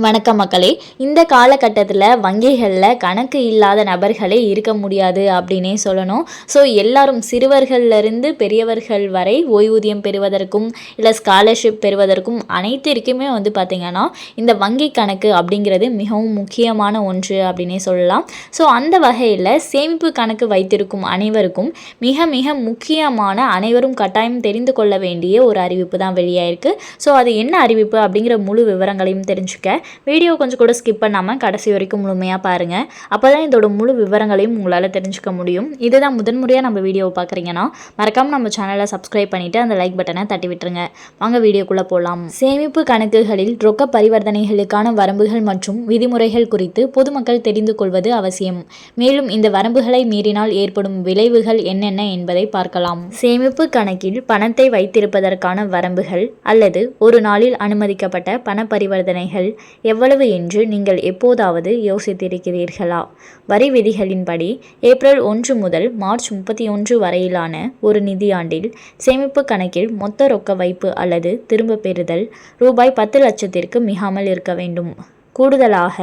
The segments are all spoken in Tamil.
வணக்கம் மக்களே. இந்த காலகட்டத்தில் வங்கிகளில் கணக்கு இல்லாத நபர்களே இருக்க முடியாது அப்படின்னே சொல்லணும். ஸோ எல்லாரும் சிறுவர்கள்லேருந்து பெரியவர்கள் வரை ஓய்வூதியம் பெறுவதற்கும் இல்லை ஸ்காலர்ஷிப் பெறுவதற்கும் அனைத்திற்குமே வந்து பார்த்திங்கன்னா இந்த வங்கி கணக்கு அப்படிங்கிறது மிகவும் முக்கியமான ஒன்று அப்படின்னே சொல்லலாம். ஸோ அந்த வகையில் சேமிப்பு கணக்கு வைத்திருக்கும் அனைவருக்கும் மிக மிக முக்கியமான அனைவரும் கட்டாயம் தெரிந்து கொள்ள வேண்டிய ஒரு அறிவிப்பு தான் வெளியாயிருக்கு. ஸோ அது என்ன அறிவிப்பு அப்படிங்கிற முழு விவரங்களையும் தெரிஞ்சுக்க வீடியோ கொஞ்சம் கூட ஸ்கிப் பண்ணாமல் கடைசி வரைக்கும் முழுமையாக பாருங்கள் அப்போ தான் இதோட முழு விவரங்களையும் உங்களால் தெரிஞ்சுக்க முடியும். இதுதான் முதன்முறையாக நம்ம வீடியோவை பார்க்குறீங்கன்னா மறக்காமல் நம்ம சேனலை சப்ஸ்கிரைப் பண்ணிவிட்டு அந்த லைக் பட்டனை தட்டி விட்டுருங்க. வாங்க வீடியோக்குள்ளே போகலாம் சேமிப்பு கணக்குகளில் ரொக்க பரிவர்த்தனைகளுக்கான வரம்புகள் மற்றும் விதிமுறைகள் குறித்து பொதுமக்கள் தெரிந்து கொள்வது அவசியம். மேலும் இந்த வரம்புகளை மீறினால் ஏற்படும் விளைவுகள் என்னென்ன என்பதை பார்க்கலாம். சேமிப்பு கணக்கில் பணத்தை வைத்திருப்பதற்கான வரம்புகள் அல்லது ஒரு நாளில் அனுமதிக்கப்பட்ட பண பரிவர்த்தனைகள் எவ்வளவு என்று நீங்கள் எப்போதாவது யோசித்திருக்கிறீர்களா? வரி விதிகளின்படி ஏப்ரல் ஒன்று முதல் மார்ச் முப்பத்தி ஒன்று வரையிலான ஒரு நிதியாண்டில் சேமிப்பு கணக்கில் மொத்த ரொக்க வைப்பு அல்லது திரும்ப பெறுதல் ரூபாய் பத்து லட்சத்திற்கு மிகாமல் இருக்க வேண்டும். கூடுதலாக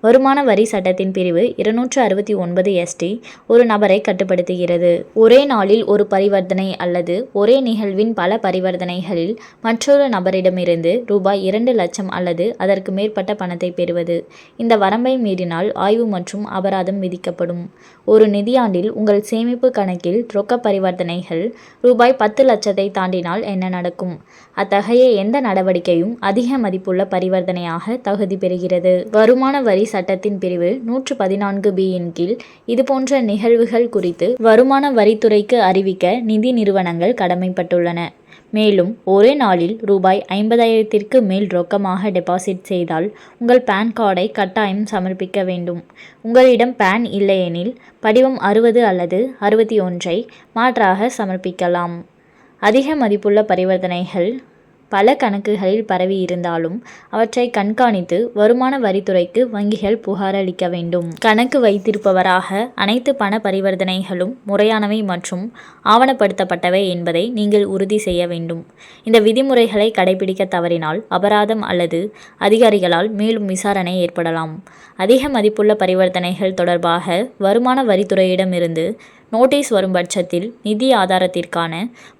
வருமான வரி சட்டத்தின் பிரிவு இருநூற்று அறுபத்தி ஒன்பது எஸ்டி ஒரு நபரை கட்டுப்படுத்துகிறது. ஒரே நாளில் ஒரு பரிவர்த்தனை அல்லது ஒரே நிகழ்வின் பல பரிவர்த்தனைகளில் மற்றொரு நபரிடமிருந்து ரூபாய் இரண்டு லட்சம் அல்லது அதற்கு மேற்பட்ட பணத்தை பெறுவது. இந்த வரம்பை மீறினால் ஆய்வு மற்றும் அபராதம் விதிக்கப்படும். ஒரு நிதியாண்டில் உங்கள் சேமிப்பு கணக்கில் ரொக்க பரிவர்த்தனைகள் ரூபாய் பத்து லட்சத்தை தாண்டினால் என்ன நடக்கும்? அத்தகைய எந்த நடவடிக்கையும் அதிக மதிப்புள்ள பரிவர்த்தனையாக தகுதி பெறுகிறது. வருகிறது. வருமான வரி சட்டத்தின் பிரிவு நூற்று பதினான்கு பியின் கீழ் இதுபோன்ற நிகழ்வுகள் குறித்து வருமான வரித்துறைக்கு அறிவிக்க நிதி நிறுவனங்கள் கடமைப்பட்டுள்ளன. மேலும் ஒரே நாளில் ரூபாய் ஐம்பதாயிரத்திற்கு மேல் ரொக்கமாக டெபாசிட் செய்தால் உங்கள் பேன் கார்டை கட்டாயம் சமர்ப்பிக்க வேண்டும். உங்களிடம் பேன் இல்லையெனில் படிவம் அறுபது அல்லது அறுபத்தி ஒன்றை மாற்றாக சமர்ப்பிக்கலாம். அதிக மதிப்புள்ள பரிவர்த்தனைகள் பல கணக்குகளில் பரவி இருந்தாலும் அவற்றை கண்காணித்து வருமான வரித்துறைக்கு வங்கிகள் புகார் அளிக்க வேண்டும். கணக்கு வைத்திருப்பவராக அனைத்து பண பரிவர்த்தனைகளும் முறையானவை மற்றும் ஆவணப்படுத்தப்பட்டவை என்பதை நீங்கள் உறுதி செய்ய வேண்டும். இந்த விதிமுறைகளை கடைபிடிக்க தவறினால் அபராதம் அல்லது அதிகாரிகளால் மேலும் விசாரணை ஏற்படலாம். அதிக மதிப்புள்ள பரிவர்த்தனைகள் தொடர்பாக வருமான வரித்துறையிடமிருந்து நோட்டீஸ் வரும் பட்சத்தில் நிதி ஆதாரத்திற்கான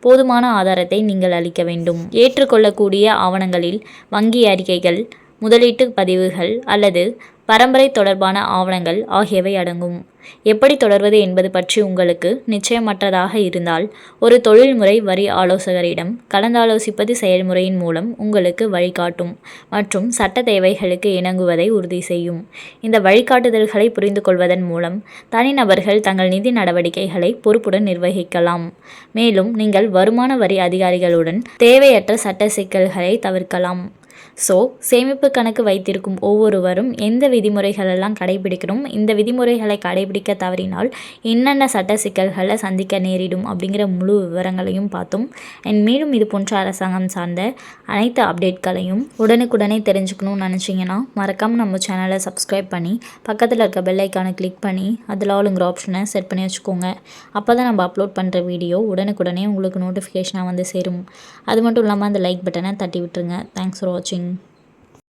போதுமான ஆதாரத்தை நீங்கள் அளிக்க வேண்டும். ஏற்றுக்கொள்ளக்கூடிய ஆவணங்களில் வங்கி அறிக்கைகள் முதலீட்டு பதிவுகள் அல்லது பரம்பரை தொடர்பான ஆவணங்கள் ஆகியவை அடங்கும். எப்படி தொடர்வது என்பது பற்றி உங்களுக்கு நிச்சயமற்றதாக இருந்தால் ஒரு தொழில்முறை வரி ஆலோசகரிடம் கலந்தாலோசிப்பது செயல்முறையின் மூலம் உங்களுக்கு வழிகாட்டும் மற்றும் சட்ட தேவைகளுக்கு இணங்குவதை உறுதி செய்யும். இந்த வழிகாட்டுதல்களை புரிந்து கொள்வதன் மூலம் தனிநபர்கள் தங்கள் நிதி நடவடிக்கைகளை பொறுப்புடன் நிர்வகிக்கலாம். மேலும் நீங்கள் வருமான வரி அதிகாரிகளுடன் தேவையற்ற சட்ட சிக்கல்களை தவிர்க்கலாம். ஸோ சேமிப்பு கணக்கு வைத்திருக்கும் ஒவ்வொருவரும் எந்த விதிமுறைகளெல்லாம் கடைபிடிக்கணும் இந்த விதிமுறைகளை கடைபிடிக்க தவறினால் என்னென்ன சட்ட சிக்கல்களை சந்திக்க நேரிடும் அப்படிங்கிற முழு விவரங்களையும் பார்த்தோம். அண்ட் மேலும் இது போன்ற அரசாங்கம் சார்ந்த அனைத்து அப்டேட்களையும் உடனுக்குடனே தெரிஞ்சுக்கணும்னு நினச்சிங்கன்னா மறக்காமல் நம்ம சேனலை சப்ஸ்கிரைப் பண்ணி பக்கத்தில் இருக்க பெல்லைக்கானை கிளிக் பண்ணி அதில் ஆளுங்கிற ஆப்ஷனை செட் பண்ணி வச்சுக்கோங்க. அப்போ தான் நம்ம அப்லோட் பண்ணுற வீடியோ உடனுக்குடனே உங்களுக்கு நோட்டிஃபிகேஷனாக வந்து சேரும். அது மட்டும் இல்லாமல் அந்த லைக் பட்டனை தட்டி விட்டுருங்க. தேங்க்ஸ் ஃபார் வாட்சிங் watching.